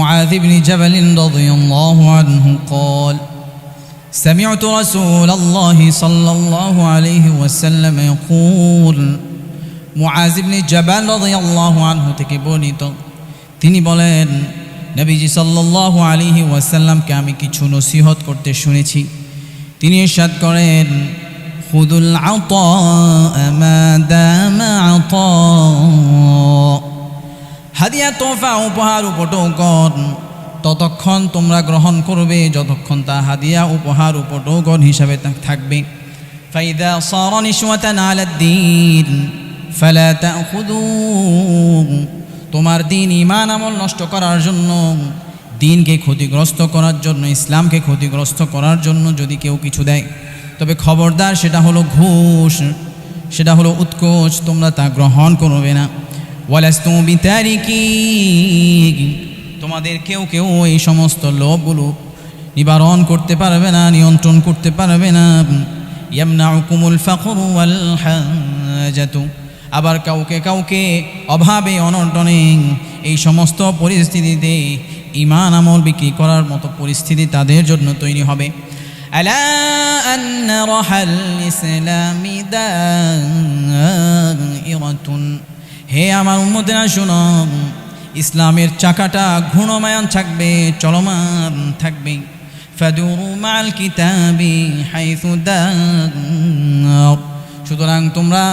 معاذ بن جبل رضي الله عنه قال سمعت رسول الله صلى الله عليه وسلم يقول মুআজ ইবনে জাবাল রাদিয়াল্লাহু আনহু থেকে বর্ণিত তিনি বলেন নবীজি সাল্লাল্লাহু আলাইহি ওয়াসাল্লামকে আমি কিছু নসিহত করতে শুনেছি তিনি ইরশাদ করেন খুদুল আতা মা দামা আতা হাদিয়া তোফা উপহার উপটোকন ততক্ষণ তোমরা গ্রহণ করবে, যতক্ষণ তা হাদিয়া উপহার উপটোকন হিসাবে থাকবে। সারা নিশওয়াতান আলা দ্বীন, ফালা তাখুদু তোমার দিন ইমান আমল নষ্ট করার জন্য, দিনকে ক্ষতিগ্রস্ত করার জন্য, ইসলামকে ক্ষতিগ্রস্ত করার জন্য যদি কেউ কিছু দেয়। তবে খবরদার সেটা হলো ঘুষ, সেটা হলো উৎকোচ, তোমরা তা গ্রহণ করবে না। ওয়ালাস্তু বিতারিকি তোমাদের কেউ কেউ এই সমস্ত লোভগুলো নিবারণ করতে পারবে না নিয়ন্ত্রণ করতে পারবে না ইয়ামনাউকুমুল ফাখরু ওয়াল হাজাতু আবার কাউকে কাউকে অভাবে অনটনে এই সমস্ত পরিস্থিতিতে ইমান আমল বিক্রি করার মতো পরিস্থিতি তাদের জন্য তৈরি হবে ألا أن رحى الإسلام دائرة হে আমার উম্মতেরা শোনো ইসলামের চাকাটা ঘূর্ণমায়ান থাকবে চলমান থাকবে ফাদুরু মাল কিতাবি হাইথু দার সুতরাং তোমরা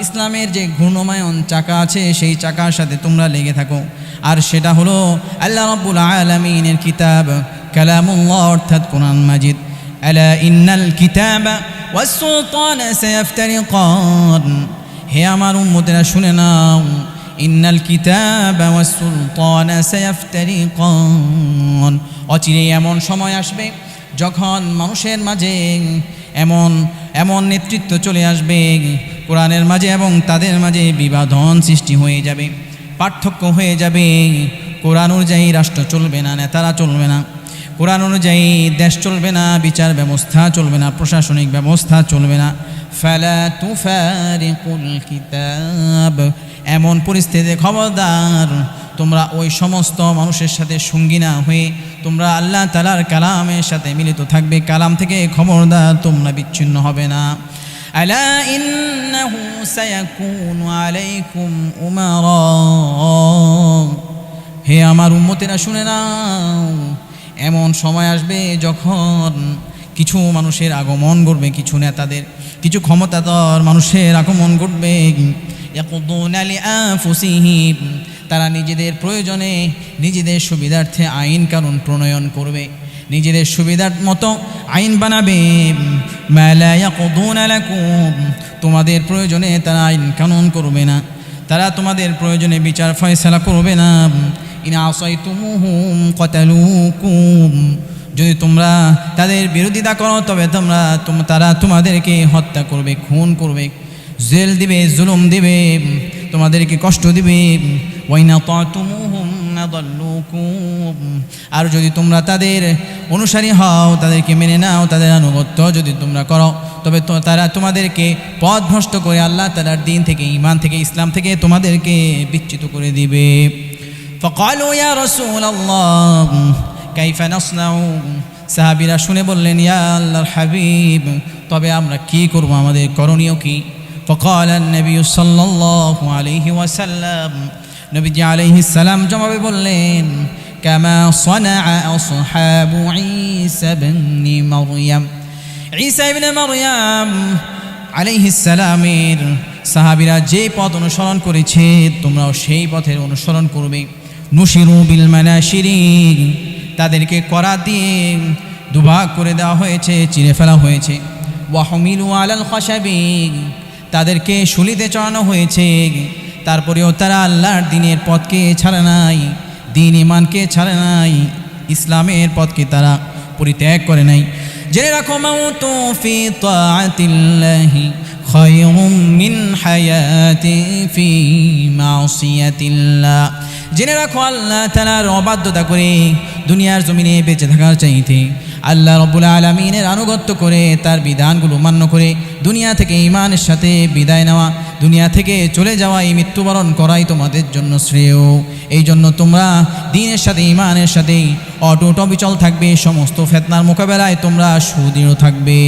ইসলামের যে ঘূর্ণমায়ন চাকা আছে সেই চাকার সাথে তোমরা লেগে থাকো আর সেটা হলো আল্লাহ রব্বুল আলমিনের কিতাব কালামুল্লাহ অর্থাৎ কোরআন মাজিদ আলা ইন্নাল কিতাব والسلطان سيفترقان হে আমার উম্মতেরা, শুনে নাও। ইন্নাল কিতাব ওয়াসুলতান সায়াফতারিকান। অচিরে এমন সময় আসবে যখন মানুষের মাঝে এমন এমন নেতৃত্ব চলে আসবে। কোরআনের মাঝে এবং তাদের মাঝে বিবাদন সৃষ্টি হয়ে যাবে, পার্থক্য হয়ে যাবে। কোরআন অনুযায়ী রাষ্ট্র চলবে না, নেতারা চলবে না। কোরআন অনুযায়ী দেশ চলবে না, বিচার ব্যবস্থা চলবে না, প্রশাসনিক ব্যবস্থা চলবে না। কিতাব এমন পরিস্থিতিতে খবরদার, তোমরা ওই সমস্ত মানুষের সাথে সঙ্গী না হয়ে তোমরা আল্লাহ তালার কালামের সাথে মিলিত থাকবে। কালাম থেকে খবরদার তোমরা বিচ্ছিন্ন হবে না। হে আমার উম্মতেরা, শুনে নাও, এমন সময় আসবে যখন কিছু মানুষের আগমন ঘটবে, কিছু নেতাদের, কিছু ক্ষমতাধর মানুষের আগমন ঘটবে। তারা নিজেদের প্রয়োজনে নিজেদের সুবিধার্থে আইন কানুন প্রণয়ন করবে, নিজেদের সুবিধার মতো আইন বানাবে। তোমাদের প্রয়োজনে তারা আইন কানুন করবে না, তারা তোমাদের প্রয়োজনে বিচার ফয়সালা করবে না। ইনা আসাইতুমুহুম, কতালুকুম যদি তোমরা তাদের বিরোধিতা করো, তবে তোমরা তারা তোমাদেরকে হত্যা করবে, খুন করবে, জেল দিবে, জুলুম দিবে, তোমাদেরকে কষ্ট দিবে। আর যদি তোমরা তাদের অনুসারী হও, তাদেরকে মেনে নাও, তাদের আনুগত্য যদি তোমরা করো, তবে তো তারা তোমাদেরকে পথ ভ্রষ্ট করে আল্লাহ তালার দিন থেকে ইমান থেকে, ইসলাম থেকে তোমাদেরকে বিচ্ছিত করে দিবে। ফকালু ইয়া রসুল আল্লাহ كيف نصنع সাহাবিরা শুনে বললেন ইয়া আল্লাহর হাবিব তবে আমরা কি করব আমাদের করণীয় কি فقال النبي صلى الله عليه وسلم নবীজি আলাইহি সালাম জবাবে বললেন كما صنع أصحاب عيسى بن مريم ঈসা ইবনে মারইয়াম আলাইহিস সালামের সাহাবীরা যে পথ অনুসরণ করেছে তোমরাও সেই পথের অনুসরণ করবে নুশিরু বিল মানাশিরি তাদেরকে করা দিয়ে দুভাগ করে দেওয়া হয়েছে চিরে ফেলা হয়েছে। ওয়াহমিলু আলাল খসাবি তাদেরকে শুলিতে চড়ানো হয়েছে। তারপরেও তারা আল্লাহর দিনের পথকে ছাড়ে নাই, দিন ইমানকে ছাড়ে নাই, ইসলামের পথকে তারা পরিত্যাগ করে নাই। জেনে রাখো, মাউত ফি তাআতিল্লাহি মিন হায়াতি ফি মাসিয়াতিল্লাহ জেনে রাখো, আল্লাহ তাআলার অবাধ্যতা করে দুনিয়ার জমিনে বেঁচে থাকার চাইতে আল্লাহ রব্বুল আলমিনের আনুগত্য করে তার বিধানগুলো মান্য করে দুনিয়া থেকে ইমানের সাথে বিদায় নেওয়া, দুনিয়া থেকে চলে যাওয়া এই মৃত্যুবরণ করাই তোমাদের জন্য শ্রেয়। এই জন্য তোমরা দিনের সাথে ইমানের সাথেই অটুট অবিচল থাকবে, সমস্ত ফেতনার মোকাবেলায় তোমরা সুদৃঢ় থাকবে।